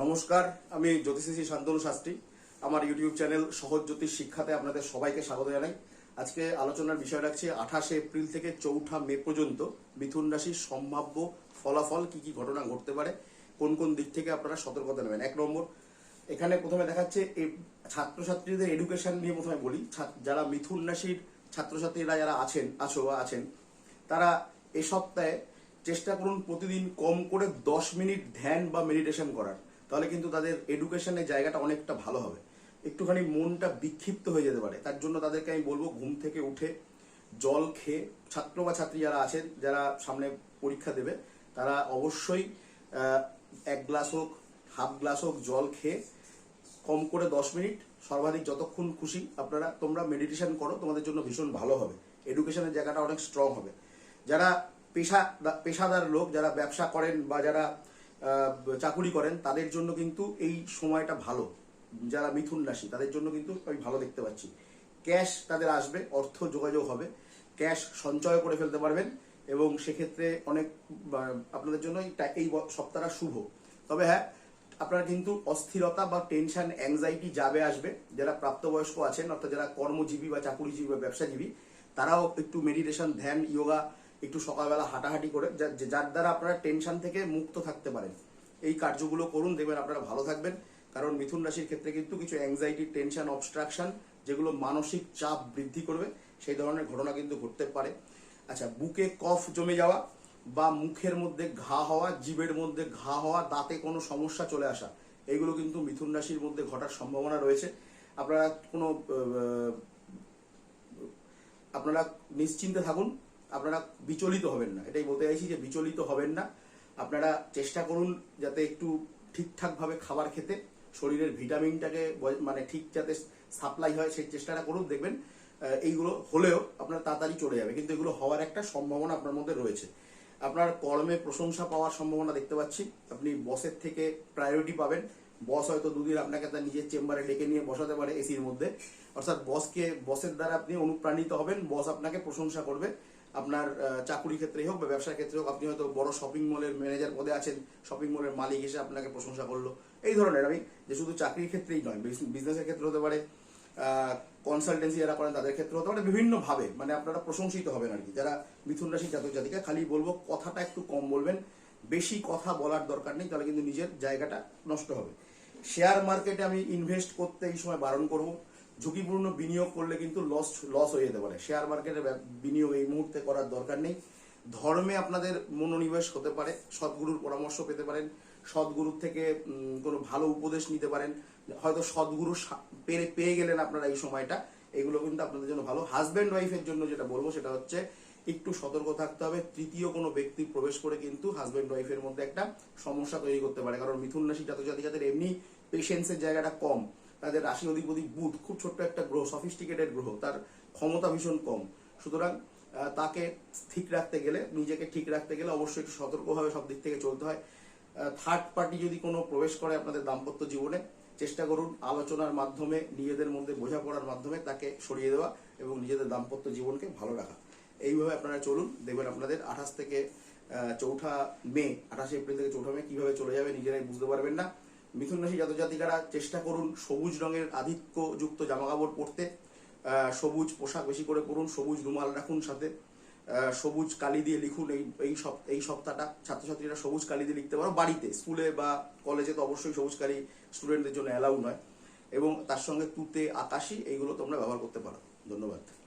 নমস্কার, আমি জ্যোতিষী শান্তনু শাস্ত্রী। আমার ইউটিউব চ্যানেল সহজ জ্যোতিষ শিক্ষাতে আপনাদের সবাইকে স্বাগত জানাই। আজকে আলোচনার বিষয় রাখছি, আঠাশে এপ্রিল থেকে চৌঠা মে পর্যন্ত মিথুন রাশির সম্ভাব্য ফলাফল, কি কি ঘটনা ঘটতে পারে, কোন কোন দিক থেকে আপনারা সতর্কতা নেবেন। এক নম্বর, এখানে প্রথমে দেখাচ্ছে ছাত্রছাত্রীদের এডুকেশন নিয়ে প্রথমে বলি। যারা মিথুন রাশির ছাত্রছাত্রীরা যারা আছেন, আছো আছেন, তারা এ সপ্তাহে চেষ্টা করুন প্রতিদিন কম করে দশ মিনিট ধ্যান বা মেডিটেশন করার। তাহলে কিন্তু তাদের এডুকেশনের জায়গাটা অনেকটা ভালো হবে। একটুখানি মনটা বিক্ষিপ্ত হয়ে যেতে পারে। তার জন্য তাদেরকে আমি বলব ঘুম থেকে উঠে জল খেয়ে, ছাত্র বা ছাত্রী যারা আছেন, যারা সামনে পরীক্ষা দেবে, তারা অবশ্যই এক গ্লাস হোক, হাফ গ্লাস হোক জল খেয়ে কম করে দশ মিনিট সর্বাধিক যতক্ষণ খুশি আপনারা, তোমরা মেডিটেশন করো, তোমাদের জন্য ভীষণ ভালো হবে। এডুকেশনের জায়গাটা অনেক স্ট্রং হবে। যারা পেশা, পেশাদার লোক, যারা ব্যবসা করেন বা যারা চাকুরি করেন, তাদের জন্য কিন্তু এই সময়টা ভালো। যারা মিথুন রাশি, তাদের জন্য কিন্তু আমি ভালো দেখতে পাচ্ছি। ক্যাশ তাদের আসবে, অর্থ যোগাযোগ হবে। ক্যাশ সঞ্চয় করে ফেলতে পারবেন এবং সেক্ষেত্রে অনেক আপনাদের জন্য এই সপ্তাহটা শুভ। তবে হ্যাঁ আপনারা কিন্তু অস্থিরতা বা টেনশন অ্যাংজাইটি যাবে আসবে। যারা প্রাপ্তবয়স্ক আছেন, অর্থাৎ যারা কর্মজীবী বা চাকুরিজীবী বা ব্যবসাজীবী, তারাও একটু মেডিটেশন ধ্যান যোগা একটু সকালবেলা হাঁটাহাঁটি করে যার দ্বারা আপনারা টেনশন থেকে মুক্ত থাকতে পারেন। এই কার্যগুলো করুন, দেখবেন আপনারা ভালো থাকবেন। কারণ মিথুন রাশির ক্ষেত্রে কিন্তু কিছু অ্যাংজাইটি টেনশন অবস্ট্রাকশন যেগুলো মানসিক চাপ বৃদ্ধি করবে, সেই ধরনের ঘটনা কিন্তু ঘটতে পারে। আচ্ছা বুকে কফ জমে যাওয়া বা মুখের মধ্যে ঘা হওয়া, জিভের মধ্যে ঘা হওয়া, দাঁতে কোনো সমস্যা চলে আসা এগুলো কিন্তু মিথুন রাশির মধ্যে ঘটার সম্ভাবনা রয়েছে। আপনারা কোনো আপনারা নিশ্চিন্তে থাকুন। আপনারা বিচলিত হবেন না। এটাই বলতে চাইছি যে বিচলিত হবেন না। আপনারা চেষ্টা করুন যাতে একটু ঠিকঠাকভাবে খাবার খেতে, শরীরের ভিটামিনটাকে মানে ঠিক যাতে সাপ্লাই হয় সেই চেষ্টাটা করুন, দেখবেন এইগুলো হলেও আপনার তাড়াতাড়ি চলে যাবে। কিন্তু এগুলো হওয়ার একটা সম্ভাবনা আপনার মধ্যে রয়েছে। আপনার কর্মে প্রশংসা পাওয়ার সম্ভাবনা দেখতে পাচ্ছি। আপনি বসের থেকে প্রায়োরিটি পাবেন। বস হয়তো দুদিন আপনাকে তার নিজের চেম্বারে ডেকে নিয়ে বসাতে পারে এসির মধ্যে। অর্থাৎ বসকে বসের দ্বারা আপনি অনুপ্রাণিত হবেন। বস আপনাকে প্রশংসা করবে। আপনার চাকুরি ক্ষেত্রেই হোক বা ব্যবসার ক্ষেত্রে হোক, আপনি হয়তো বড় শপিং মলের ম্যানেজার পদে আছেন শপিং মলের মালিক এসে আপনাকে প্রশংসা করল। এই ধরনের আমি, যে শুধু চাকরির ক্ষেত্রেই নয় বিজনেসের ক্ষেত্রে হতে পারে কনসালটেন্সি যারা করেন তাদের ক্ষেত্রে হতে পারে, বিভিন্নভাবে মানে আপনারা প্রশংসিত হবেন আর কি। যারা মিথুন রাশি জাতক জাতিকা, খালি বলব কথাটা একটু কম বলবেন, বেশি কথা বলার দরকার নেই, তাহলে কিন্তু নিজের জায়গাটা নষ্ট হবে। শেয়ার মার্কেটে আমি ইনভেস্ট করতে এই সময় বারণ করব। ঝুঁকিপূর্ণ বিনিয়োগ করলে কিন্তু লস লস হয়ে যেতে পারে। শেয়ার মার্কেটে বিনিয়োগ এই মুহূর্তে করার দরকার নেই। ধর্মে আপনাদের মনোনিবেশ হতে পারে, সদ্গুরুর পরামর্শ পেতে পারেন, সদ্গুরুর থেকে কোনো ভালো উপদেশ নিতে পারেন। হয়তো সদ্গুরু পেয়ে পেয়ে গেলেন আপনারা এই সময়টা। এগুলো কিন্তু আপনাদের জন্য ভালো। হাজব্যান্ড ওয়াইফের জন্য যেটা বলব সেটা হচ্ছে, একটু সতর্ক থাকতে হবে। তৃতীয় কোনো ব্যক্তি প্রবেশ করে কিন্তু হাজব্যান্ড ওয়াইফের মধ্যে একটা সমস্যা তৈরি করতে পারে। কারণ মিথুন রাশি জাতক জাতিকাদের এমনি পেশেন্সের জায়গাটা কম। তাদের রাশি অধিপতি বুধ খুব ছোট্ট একটা গ্রহ সফিস্টিকেটেড গ্রহ, তার ক্ষমতা ভীষণ কম। সুতরাং তাকে ঠিক রাখতে গেলে, নিজেকে ঠিক রাখতে গেলে অবশ্যই একটু সতর্কভাবে সব দিক থেকে চলতে হয়। থার্ড পার্টি যদি কোনো প্রবেশ করে আপনাদের দাম্পত্য জীবনে, চেষ্টা করুন আলোচনার মাধ্যমে, নিজেদের মধ্যে বোঝাপড়ার মাধ্যমে তাকে সরিয়ে দেওয়া এবং নিজেদের দাম্পত্য জীবনকে ভালো রাখা। এইভাবে আপনারা চলুন, দেখবেন আপনাদের আঠাশ থেকে চৌঠা মে, আঠাশে এপ্রিল থেকে চৌঠা মে কীভাবে চলে যাবে নিজেরাই বুঝতে পারবেন না। মিথুন রাশি জাতক জাতিকারা চেষ্টা করুন সবুজ রঙের আধিক্যযুক্ত জামা কাপড় পরতে সবুজ পোশাক বেশি করে পরুন, সবুজ রুমাল রাখুন সাথে সবুজ কালি দিয়ে লিখুন এই এই সপ, এই সপ্তাহটা। ছাত্রছাত্রীরা সবুজ কালি দিয়ে লিখতে পারো। বাড়িতে, স্কুলে বা কলেজে তো অবশ্যই সবুজ কালি স্টুডেন্টদের জন্য অ্যালাউ নয়। এবং তার সঙ্গে তুতে, আকাশি, এইগুলো তোমরা ব্যবহার করতে পারো। ধন্যবাদ।